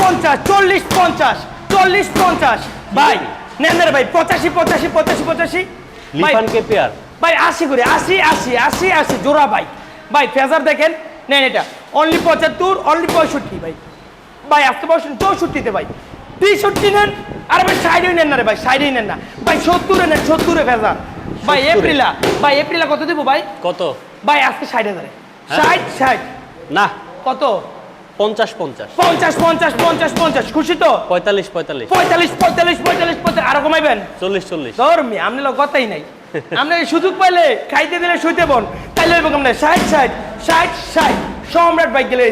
পঞ্চাশ চল্লিশ পঞ্চাশ চল্লিশ পঞ্চাশ। ভাই নেন রে ভাই পঁচাশি পঁচাশি পঁচাশি পঁচাশি। ভাই লিফান পেয়ার? ভাই আশি করে আশি আশি আশি আশি জোড়া ভাই। ভাই ফেজার দেখেন নেন এটা। অনলি পঁচাত্তর অনলি পঁয়ষট্টি ভাই। ভাই আসতে বসুন চৌষট্টিতে ভাই। তেষট্টি নেন আর ভাই সাইডেই নেন না রে ভাই সাইডেই নেন না। ভাই সত্তরে নেন সত্তরে ফেজার। ভাই এপ্রিলা ভাই এপ্রিলা কত দেবো ভাই? কত? ভাই আজকে ষাট হাজারে। হ্যাঁ? ষাট ষাট। না। কত? পঞ্চাশ পঞ্চাশ পঞ্চাশ পঞ্চাশ পঞ্চাশ পঞ্চাশ খুশি তো পঁয়তাল্লিশ পঁয়তাল্লিশ পঁয়তাল্লিশ পঁয়তাল্লিশ পঁয়তাল্লিশ পঁয়তাল্লিশ আরও কমাইবেন চল্লিশ চল্লিশ ধর্মী আপনি কথাই নাই আপনি সুযোগ পাইলে খাইতে দিলে শুইতে বন তাইলে হইব কেমন ষাট ষাট ষাট ষাট সম্রাট বাইক গেলে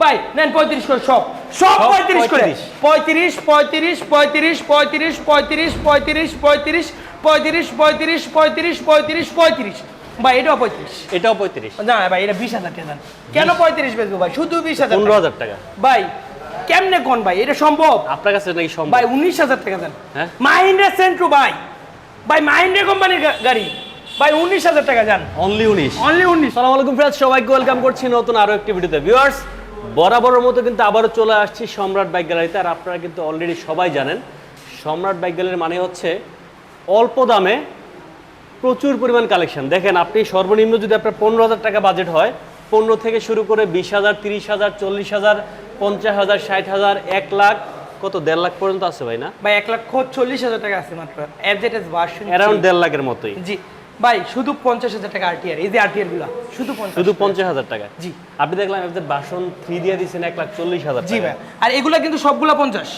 ভাই নেন পঁয়ত্রিশ করে সব সব পঁয়ত্রিশ করে 35 পঁয়ত্রিশ পঁয়ত্রিশ পঁয়ত্রিশ পঁয়ত্রিশ পঁয়ত্রিশ পঁয়ত্রিশ পঁয়ত্রিশ পঁয়ত্রিশ পঁয়ত্রিশ পঁয়ত্রিশ পঁয়ত্রিশ পঁয়ত্রিশ ভাই এটাও পঁয়ত্রিশ। এটাও পঁয়ত্রিশ। না ভাই এটা বিশ হাজার টাকা। কেন পঁয়ত্রিশ বেচবো ভাই? শুধু বিশ হাজার পনেরো হাজার টাকা। ভাই কেমনে কোন ভাই? এটা সম্ভব? আপনার কাছে নাকি সম্ভব? ভাই উনিশ হাজার টাকা দেন। হ্যাঁ? মাহিন্দ্রা সেন্ট্রো ভাই। ভাই মাহিন্দ্রা কোম্পানির গাড়ি। ভাই উনিশ হাজার টাকা যান অনলি উনিশ। অনলি উনিশ। সালাম আলাইকুম ফ্রেন্ডস সবাইকে ওয়েলকাম করছি নতুন আরও একটি ভিডিওতে ভিউয়ার্স বরাবরের মতো কিন্তু আবারও চলে আসছি সম্রাট বাইক গ্যালারিতে। আর আপনারা কিন্তু অলরেডি সবাই জানেন সম্রাট বাইক গ্যালারি মানে হচ্ছে অল্প দামে প্রচুর পরিমাণ কালেকশন দেখেন আপনি সর্বনিম্ন যদি আপনার পনেরো হাজার টাকা বাজেট হয় পনেরো থেকে শুরু করে বিশ হাজার তিরিশ হাজার চল্লিশ হাজার পঞ্চাশ হাজার ষাট হাজার এক লাখ কত দেড় লাখ পর্যন্ত আছে ভাই না? ভাই এক লক্ষ চল্লিশ হাজার টাকা আছে মাত্র। ভার্সন অ্যারাউন্ড দেড় লাখের মতোই। জি। ভাই শুধু পঞ্চাশ হাজার টাকা আরটিআর এই যে আরটিআরগুলা শুধু পঞ্চাশ শুধু পঞ্চাশ হাজার টাকা। জি। আপনি দেখলাম এফজেড বাসন থ্রি দিয়ে দিয়েছেন এক লাখ চল্লিশ হাজার জি ভাই। আর এগুলা কিন্তু সবগুলা পঞ্চাশ।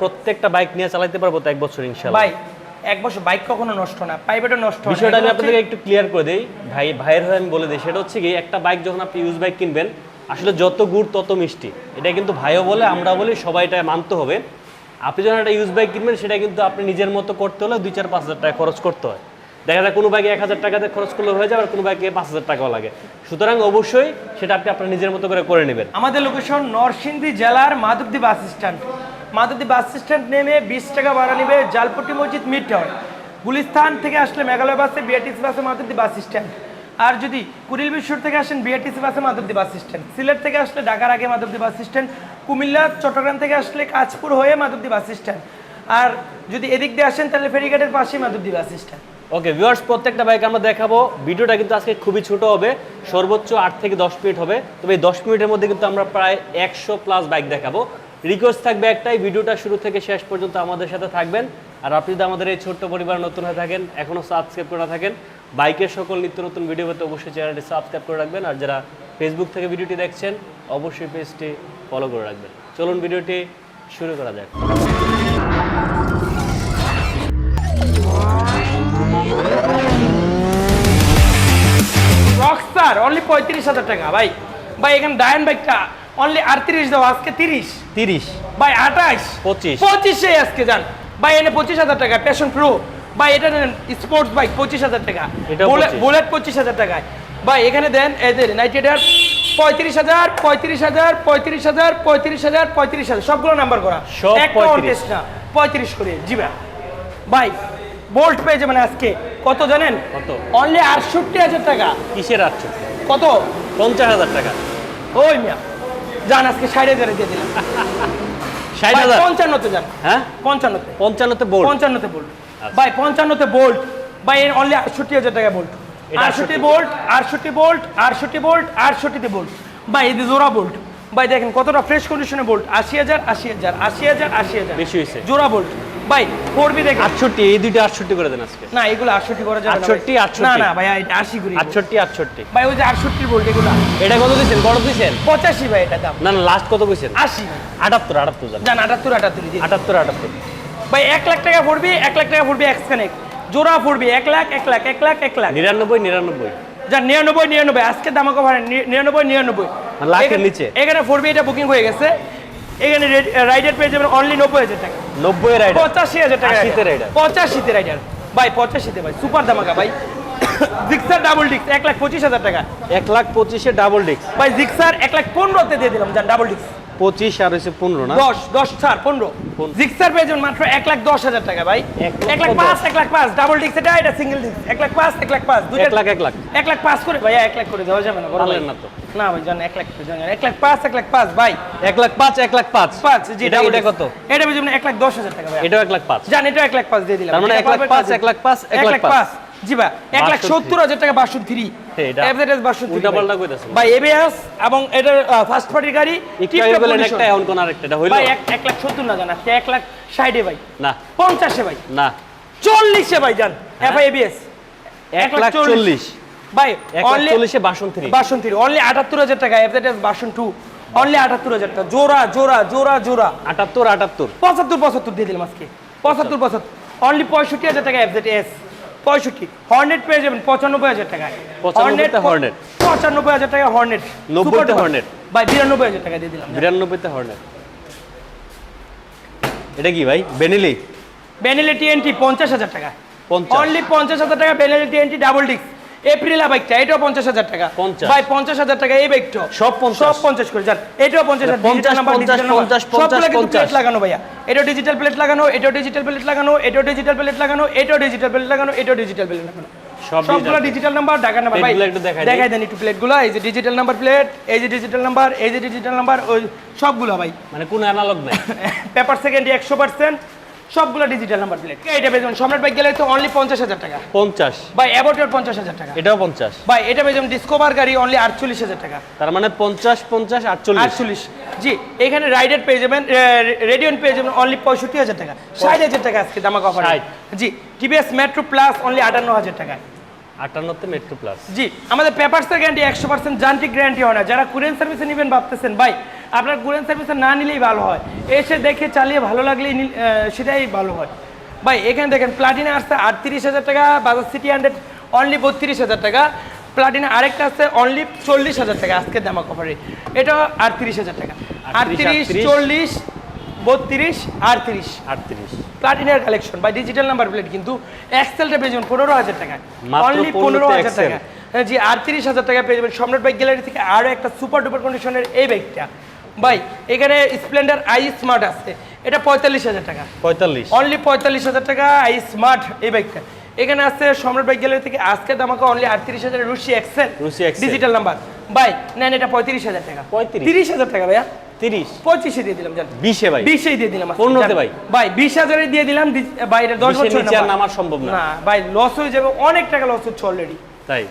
প্রত্যেকটা বাইক নিয়ে চালাইতে পারব তো এক বছর ইনশাল্লাহ ভাই এক বছর বাইক কখনো নষ্ট না প্রাইভেটও নষ্ট হয়। বিষয়টা আমি আপনাদের একটু ক্লিয়ার করে দেই। ভাই ভাইয়ের হয়ে আমি বলে দিই সেটা হচ্ছে কি একটা বাইক যখন আপনি ইউজ বাইক কিনবেন আসলে যত গুড় তত মিষ্টি। এটা কিন্তু ভাইও বলে আমরা বলি সবাই এটা মানতে হবে। আপনি যখন একটা ইউজ বাইক কিনবেন সেটা কিন্তু আপনি নিজের মতো করতে হলে দুই চার পাঁচ হাজার টাকা খরচ করতে হয়। দেখা যায় কোনো বাইকে এক হাজার টাকাতে খরচ করলে হয়ে যাবে, আর কোনো বাইকে পাঁচ হাজার টাকাও লাগে। সুতরাং অবশ্যই সেটা আপনি আপনার নিজের মতো করে করে নেবেন। আমাদের লোকেশন নরসিংদী জেলার Madhabdi bus stand Madhabdi bus stand নেমে বিশ টাকা ভাড়া নেবে জালপট্টি মসজিদ মিড টাউন গুলিস্তান থেকে আসলে মেঘালয় বাসে, বিআরটিসি বাসে মাধবদী বাস স্ট্যান্ড আর যদি কুড়িল বিশ্বর থেকে আসেন, বিআরটিসি বাসে মাধবদী বাস স্ট্যান্ড সিলেট থেকে আসলে ঢাকার আগে মাধবদী বাস স্ট্যান্ড কুমিল্লা, চট্টগ্রাম থেকে আসলে কাঁচপুর হয়ে মাধবদী বাস স্ট্যান্ড আর যদি এদিক দিয়ে আসেন, তাহলে ফেরিঘাটের পাশেই Madhabdi bus stand okay viewers প্রত্যেকটা বাইক আমরা দেখাবো। ভিডিওটা কিন্তু আজকে খুবই ছোট হবে। সর্বোচ্চ আট থেকে দশ মিনিট হবে। তবে এই দশ মিনিটের মধ্যে কিন্তু আমরা প্রায় একশো প্লাস বাইক দেখাবো। রিকোয়েস্ট থাকবে একটাই, ভিডিওটা শুরু থেকে শেষ পর্যন্ত আমাদের সাথে থাকবেন। আর আপনি যদি আমাদের এই ছোট্ট পরিবার নতুন হয়ে থাকেন এখনও সাবস্ক্রাইব করে না থাকেন, বাইকের সকল নিত্য নতুন ভিডিও পেতে অবশ্যই চ্যানেলটি সাবস্ক্রাইব করে রাখবেন। আর যারা ফেসবুক থেকে ভিডিওটি দেখছেন, অবশ্যই পেজটি ফলো করে রাখবেন। চলুন ভিডিওটি শুরু করা যাক। রকস্টার অনলি পঁয়ত্রিশ হাজার টাকা ভাই। ভাই এখানে ডায়ন বাইকটা অনলি আটত্রিশ দাও আজকে তিরিশ। তিরিশ। ভাই আঠাশ। পঁচিশ। পঁচিশে আজকে যান ভাই এনে পঁচিশ হাজার টাকা প্যাশন প্রো ভাই এটা নেন স্পোর্টস বাইক পঁচিশ হাজার টাকা। বুলেট পঁচিশ। হাজার টাকায়। ভাই এখানে দেন এদের নাইট পঁয়ত্রিশ হাজার পঁয়ত্রিশ হাজার পঁয়ত্রিশ হাজার পঁয়ত্রিশ হাজার পঁয়ত্রিশ হাজার। সবগুলো নাম্বার করা। একটা 35 contest না পঁয়ত্রিশ করে জি ভাই। ভাই বোল্ট পেয়ে যাবেন আজকে। কত জানেন? কত? অনলি আটষট্টি হাজার টাকা। কিসের আটশো কত? পঞ্চাশ হাজার টাকা। ওই মিয়া। যান আজকে ষাট হাজারে দিয়ে দিলাম। ষাট হাজার? পঞ্চান্নতে যান হ্যাঁ? পঞ্চান্নতে। পঞ্চান্নতে বোল্ট পঞ্চান্নতে বোল্ট আচ্ছা। ভাই পঞ্চান্নতে বোল্ট ভাই এর অনলি আটষট্টি হাজার টাকা বোল্ট আটষট্টি। বোল্ট আটষট্টি বোল্ট আটষট্টি বোল্ট আটষট্টিতে বোল্ট ভাই জোড়া বোল্ট ভাই দেখেন কতটা ফ্রেশ কন্ডিশনে বোল্ট আশি হাজার আশি হাজার আশি হাজার আশি হাজার। বেশি হয়েছে। জোড়া বোল্ট ভাই ফোরবি দেখেন। আটষট্টি এই দুইটা আটষট্টি করে দেন আজকে। না এগুলো আটষট্টি করা যাবে। 68, 68 না না ভাই এটা আশি করি। আটষট্টি আটষট্টি। ভাই ওই যে আটষট্টি বোল্ট এগুলো। এটা কত দিয়েছেন দিয়েছেন পঁচাশি ভাই এটা দাম। না না লাস্ট কত কইছেন? আশি। আটাত্তর আটাত্তর জান আটাত্তর আটাত্তর দিয়ে আটাত্তর আটাত্তর। ভাই এক লাখ টাকা পড়বি এক লাখ টাকা পড়বি এক্স কানেক্ট জোড়া পড়বি এক লাখ এক লাখ এক লাখ এক লাখ। নিরানব্বই নিরানব্বই। যা নিরানব্বই নিরানব্বই। আজকে দাম কভার নিরানব্বই নিরানব্বই। লাখের নিচে? এখানে ফোরবি এটা বুকিং হয়ে গেছে। এখানে রাইডার পেয়ে যাবেন অনলি নব্বই হাজার টাকা। নব্বই রাইডার পঁচাশি হাজার টাকা। rider। পঁচাশিতে রাইডার ভাই পঁচাশিতে ভাই সুপার দামাকা ভাই। জিক্সার ডাবল ডিক্স এক লাখ পঁচিশ হাজার টাকা। এক লাখ পঁচিশে ডাবল ডিক্স ভাই জিক্সার এক লাখ পনেরোতে দিয়ে দিলাম যান ডাবল ডিক্স পঁচিশ আর হচ্ছে পনেরো না দশ দশ ছাড় পনেরো। জিক্সার পেয়ে যাবেন মাত্র এক লাখ দশ হাজার টাকা ভাই এক লাখ পাঁচ এক লাখ পাঁচ ডাবল ডিক্স এটা এটা সিঙ্গেল ডিক্স এক লাখ পাঁচ এক লাখ পাঁচ এক লাখ এক লাখ এক লাখ পাঁচ করে ভাইয়া এক লাখ করে দেওয়া যাবে না ভাই। পারলেন না তো। না ভাই জান এক লাখ। এক লাখ পাঁচ এক লাখ পাঁচ ভাই এক লাখ পাঁচ এক লাখ পাঁচ পাঁচ জি এটা double কত এটা পেয়ে এক লাখ দশ হাজার টাকা ভাই এটাও এক লাখ পাঁচ জান এটাও এক লাখ পাঁচ দিয়ে দিলাম মানে এক লাখ পাঁচ, এক লাখ পাঁচ, এক লাখ পাঁচ। জি ভাই এক লাখ সত্তর হাজার টাকা বাষট্টি থ্রি এটা এফজেডএস বাষট্টি উল্টাপাল্টা কইতাছেন। ভাই এবিএস এবং এটার ফার্স্ট পার্টি গাড়ি একটু tip আগে top বললেন condition। একটা এখন কোন আরেকটা এটা হইল? ভাই এক এক লাখ সত্তর না জান আজকে এক লাখ ষাটে ভাই। না। পঞ্চাশে ভাই। না। চল্লিশে ভাই যান এফআই এবিএস এক লাখ চল্লিশ। ভাই অনলি চল্লিশে বাসন থ্রি বাসন থ্রি অনলি আটাত্তর হাজার টাকা এফজেডএস বাসন টু অনলি আটাত্তর হাজার টাকা। জোড়া জোড়া জোড়া জোড়া। আটাত্তর আটাত্তর। পঁচাত্তর পঁচাত্তর দিয়ে দিলাম আজকে। পঁচাত্তর পঁচাত্তর। অনলি পঁয়ষট্টি হাজার টাকা এফজেড এস পঁয়ষট্টি। হর্নেট পেয়ে যাবেন পঁচানব্বই হাজার টাকা পঁচানব্বইতে হর্নেট পঁচানব্বই হাজার টাকা হর্নেট নব্বইতে হর্নেট ভাই বিরানব্বই হাজার টাকা দিয়ে দিলাম। বিরানব্বইতে হর্নেট এটা কি ভাই? বেনেলি বেনেলি টিএনটি পঞ্চাশ হাজার টাকা। অনলি পঞ্চাশ হাজার টাকা Benelli TNT double disc Aprilia বাইকটা এটাও পঞ্চাশ হাজার টাকা। ভাই পঞ্চাশ হাজার টাকা এই বাইকটা সব সব পঞ্চাশ করে যান এটাও পঞ্চাশ সবগুলো কিন্তু প্লেট লাগানো ভাইয়া। এটাও ডিজিটাল প্লেট লাগানো এটাও ডিজিটাল প্লেট লাগানো এটাও ডিজিটাল প্লেট লাগানো এটাও ডিজিটাল প্লেট লাগানো এটাও ডিজিটাল প্লেট লাগানো। সব সবগুলো ডিজিটাল নাম্বার ঢাকা নাম্বার ভাই দেখাই দেন একটু প্লেটগুলো এই যে ডিজিটাল নাম্বার প্লেট এই যে ডিজিটাল নাম্বার এই যে ডিজিটাল নাম্বার ওই সবগুলো ভাই। মানে কোন অ্যানালগ নাই। পেপার সেকেন্ডে একশো পার্সেন্ট সবগুলো ডিজিটাল নাম্বার প্লেট এটা পেয়ে যাবেন সম্রাট বাইক গেলে তো অনলি পঞ্চাশ হাজার টাকা। পঞ্চাশ। ভাই অ্যাবোটের পঞ্চাশ হাজার টাকা। এটাও পঞ্চাশ। ভাই এটা পেয়ে যাবেন ডিসকভার গাড়ি অনলি আটচল্লিশ হাজার টাকা। তার মানে পঞ্চাশ পঞ্চাশ আটচল্লিশ। আটচল্লিশ। জি এখানে রাইডার পেয়ে যাবেন রেডিয়ন পেয়ে যাবেন অনলি পঁয়ষট্টি হাজার টাকা। ষাট হাজার টাকা আজকে দামা কভার ষাট। জি টিভিএস মেট্রো প্লাস অনলি আটান্ন হাজার টাকা। আটান্নতে মেট্রো প্লাস জি আমাদের পেপারসের গ্যারান্টি একশো পার্সেন্ট যান্ত্রিক গ্যারান্টি হয় না। যারা কুরিয়ান সার্ভিসে নেবেন ভাবতেছেন ভাই আপনার কুরিয়ান সার্ভিসে না নিলেই ভালো হয়। এসে দেখে চালিয়ে ভালো লাগলেই সেটাই ভালো হয়। ভাই এখানে দেখেন প্লাটিনা আসছে আটত্রিশ হাজার টাকা বাজাজ সিটি হান্ড্রেড অনলি বত্রিশ হাজার টাকা। প্লাটিনা আরেকটা আছে অনলি চল্লিশ হাজার টাকা আজকের দামা কভারে এটা আটত্রিশ হাজার টাকা। আটত্রিশ চল্লিশ বত্রিশ আটত্রিশ। আটত্রিশ। প্লাটিনার কালেকশন বা ডিজিটাল নাম্বার প্লেট কিন্তু এক্সেলটা পেয়ে যাবেন পনেরো হাজার টাকা। অনলি পনেরো হাজার টাকা। হ্যাঁ, জি আটত্রিশ হাজার টাকা পেয়ে যাবেন। সম্রাট বাইক গ্যালারি থেকে আরও একটা সুপার ডুপার কন্ডিশনের এই বাইকটা ভাই এখানে স্প্লেন্ডার আই স্মার্ট আছে। এটা পঁয়তাল্লিশ হাজার টাকা। পঁয়তাল্লিশ। অনলি পঁয়তাল্লিশ হাজার টাকা আই স্মার্ট এই বাইকটা এখানে আছে সম্রাট বাইক গ্যালারি থেকে আজকে দামাকে অনলি আটত্রিশ হাজার রুশি এক্সেল রুশি Excel। ডিজিটাল নাম্বার ভাই নেন এটা পঁয়ত্রিশ হাজার টাকা। 35 তিরিশ হাজার টাকা ভাইয়া। তিরিশ। পঁচিশে দিয়ে দিলাম বিশে ভাই। বিশেই দিয়ে দিলাম আজকে, পনেরোতে ভাই। ভাই বিশ হাজারে দিয়ে দিলাম দি- বাইরে দশ বিশের বছর নিচে আর না নামার সম্ভব। না। ভাই লস হয়ে যাবে অনেক টাকা লস হচ্ছে অলরেডি তাই।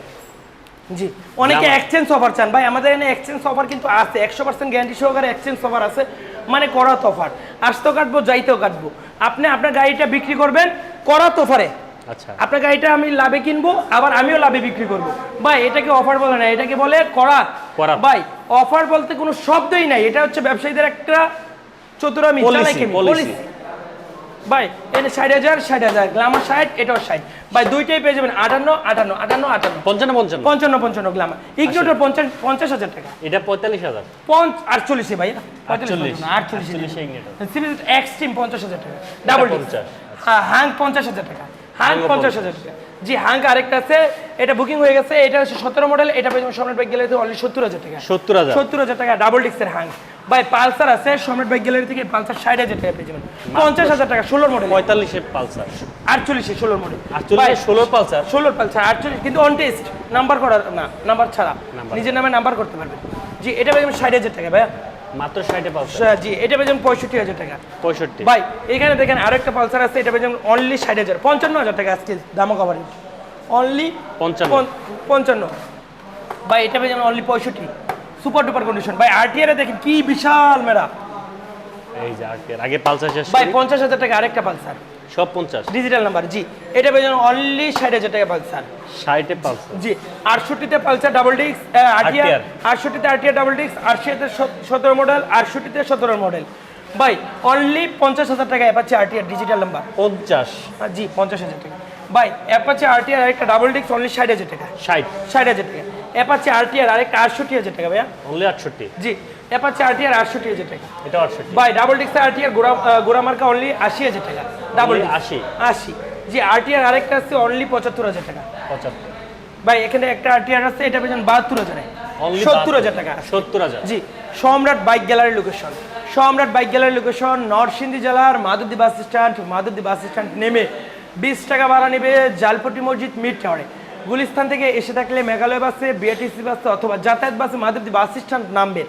জি। অনেকে এক্সচেঞ্জ অফার চান। ভাই আমাদের এখানে এক্সচেঞ্জ অফার কিন্তু আছে। একশো পার্সেন্ট গ্যারান্টি সহকারে এক্সচেঞ্জ অফার আছে। মানে করাত অফার আসতেও কাটবো যাইতেও কাটবো। আপনি আপনার গাড়িটা বিক্রি করবেন করাত অফারে আচ্ছা। আপনার গাড়িটা আমি লাভে কিনবো আবার আমিও লাভে বিক্রি করব। ভাই এটাকে অফার বলে না এটাকে বলে করাত। ভাই অফার বলতে কোনো শব্দই নাই। এটা হচ্ছে ব্যবসায়ীদের একটা চতুরামি policy। ভাই এটা ষাট হাজার ষাট হাজার গ্লামার ষাট এটাও ষাট। ভাই দুইটাই পেয়ে যাবেন আটান্ন আটান্ন আটান্ন আটান্ন। পঞ্চান্ন পঞ্চান্ন। পঞ্চান্ন পঞ্চান্ন গ্লামার। ইগনোটার পঞ্চাশ পঞ্চাশ হাজার টাকা। এটা পঁয়তাল্লিশ হাজার। পঞ্চ আটচল্লিশে ভাই আটচল্লিশ। আটচল্লিশ। এক্সট্রিম পঞ্চাশ হাজার টাকা। ডাবল। হ্যাঁ হাং পঞ্চাশ হাজার টাকা। হাং হাংও পঞ্চাশ হাজার টাকা। জি হাং আরেকটা আছে এটা বুকিং হয়ে গেছে এটা হচ্ছে সতেরো মডেল এটা পেয়ে সম্রাট বাইক গ্যালারি থেকে অনলি সত্তর হাজার টাকা। সত্তর হাজার। সত্তর হাজার টাকা ডাবল ডিস্কের হাং ভাই পালসার আছে সম্রাট বাইক গ্যালারি থেকে পালসার ষাট হাজার টাকা পেয়ে যাবেন। পঞ্চাশ হাজার টাকা ষোলোর মডেল পঁয়তাল্লিশে পালসার। আটচল্লিশে ষোলোর মডেল আটচল্লিশে ষোলোর পালসার? ষোলোর পালসার আটচল্লিশ কিন্তু অন টেস্ট নাম্বার করার না নাম্বার ছাড়া। নিজের নামে নাম্বার করতে পারবেন। জি এটা পেয়ে যাবেন ষাট হাজার টাকা ভাইয়া। মাত্র ষাটে পালসার। জি এটা পেয়ে যাবেন পঁয়ষট্টি হাজার টাকা। পঁয়ষট্টি। ভাই এখানে দেখেন আরেকটা পালসার আছে এটা পেয়ে যাবেন অনলি ষাট হাজার। পঞ্চান্ন হাজার টাকা আজকে দাম কভারেজ অনলি পঞ্চান্ন। পঞ্চান্ন। ভাই এটা পেয়ে যাবেন অনলি পঁয়ষট্টি। সুপার ডুপার কন্ডিশন ভাই আরটিআর এ দেখেন কি বিশাল মেরা। এই যে আরটিআর আগে পালসার শেষ ভাই করি। পঞ্চাশ হাজার টাকা আরেকটা পালসার। সব পঞ্চাশ। ডিজিটাল নাম্বার জি। এটা পেয়ে যাবেন অনলি ষাট হাজার টাকা পালসার। ষাটে পালসার। জি আটষট্টিতে পালসার ডাবল আরটিআর RTR আটষট্টিতে আরটিআর ডাবল ডিস্ক আটষট্টিতে সতেরো মডেল আটষট্টিতে সতেরো মডেল ভাই অনলি পঞ্চাশ হাজার টাকা অ্যাপাচি আরটিআর ডিজিটাল নাম্বার পঞ্চাশ। জি পঞ্চাশ হাজার টাকা। ভাই অ্যাপাচি আরটিআর আরেকটা ডাবল ডিস্ক অনলি ষাট হাজার টাকা। ষাট। ষাট হাজার টাকা। অ্যাপাচি আরটিআর আরেকটা আটষট্টি হাজার টাকা ভাইয়া। অনলি আটষট্টি। জি। অ্যাপাচি আরটিআর আটষট্টি হাজার টাকা। এটা আটষট্টি। ভাই ডাবল ডিস্ক আরটিআর আহ, গোড়া মার্কা অনলি আশি হাজার টাকা। ডাবল 80 আশি। জি আরটিআর আরেকটা আছে অনলি পঁচাত্তর হাজার টাকা। পঁচাত্তর। ভাই এখানে একটা আরটিআর আছে এটা পেয়েছেন বাহাত্তর হাজার। অনলি সত্তর হাজার টাকা সত্তর হাজার। জি Samrat bike gallery location Samrat bike gallery location Narsingdi জেলার Madhabdi bus stand Madhabdi bus stand নেমে বিশ টাকা ভাড়া নেবে জালপট্টি মসজিদ মিড টাওয়ারে গুলিস্তান থেকে এসে থাকলে মেঘালয় বাসে বিআরটিসি বাসে অথবা যাতায়াত বাসে মাধবদী বাস স্ট্যান্ড নামবেন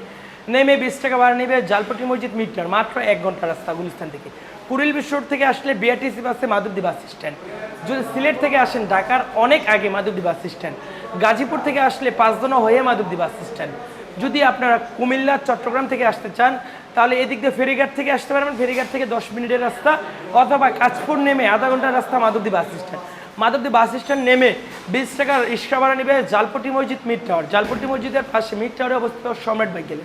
নেমে বিশ টাকা ভাড়া নেবে জালপটি মসজিদ মিড টাওয়ার মাত্র এক ঘণ্টা রাস্তা গুলিস্তান থেকে। কুড়িল বিশ্ব রোড থেকে আসলে বিআরটিসি বাসে মাধবদী বাস স্ট্যান্ড যদি সিলেট থেকে আসেন ঢাকার অনেক আগে মাধবদী বাস স্ট্যান্ড গাজীপুর থেকে আসলে পাঁচদনা হয়ে মাধবদী বাস স্ট্যান্ড যদি আপনারা কুমিল্লা, চট্টগ্রাম থেকে আসতে চান, তাহলে এদিক দিয়ে ফেরিঘাট থেকে আসতে পারবেন। ফেরিঘাট থেকে দশ মিনিটের রাস্তা অথবা কাজপুর নেমে আধা ঘণ্টার রাস্তা Madhabdi bus stand Madhabdi bus stand নেমে বিশ টাকার রিক্সা ভাড়া নেবে জালপটি মসজিদ মিড টাওয়ার। জালপটি মসজিদের পাশে মিড টাওয়ারে অবস্থিত সম্রাট বাইক গেলে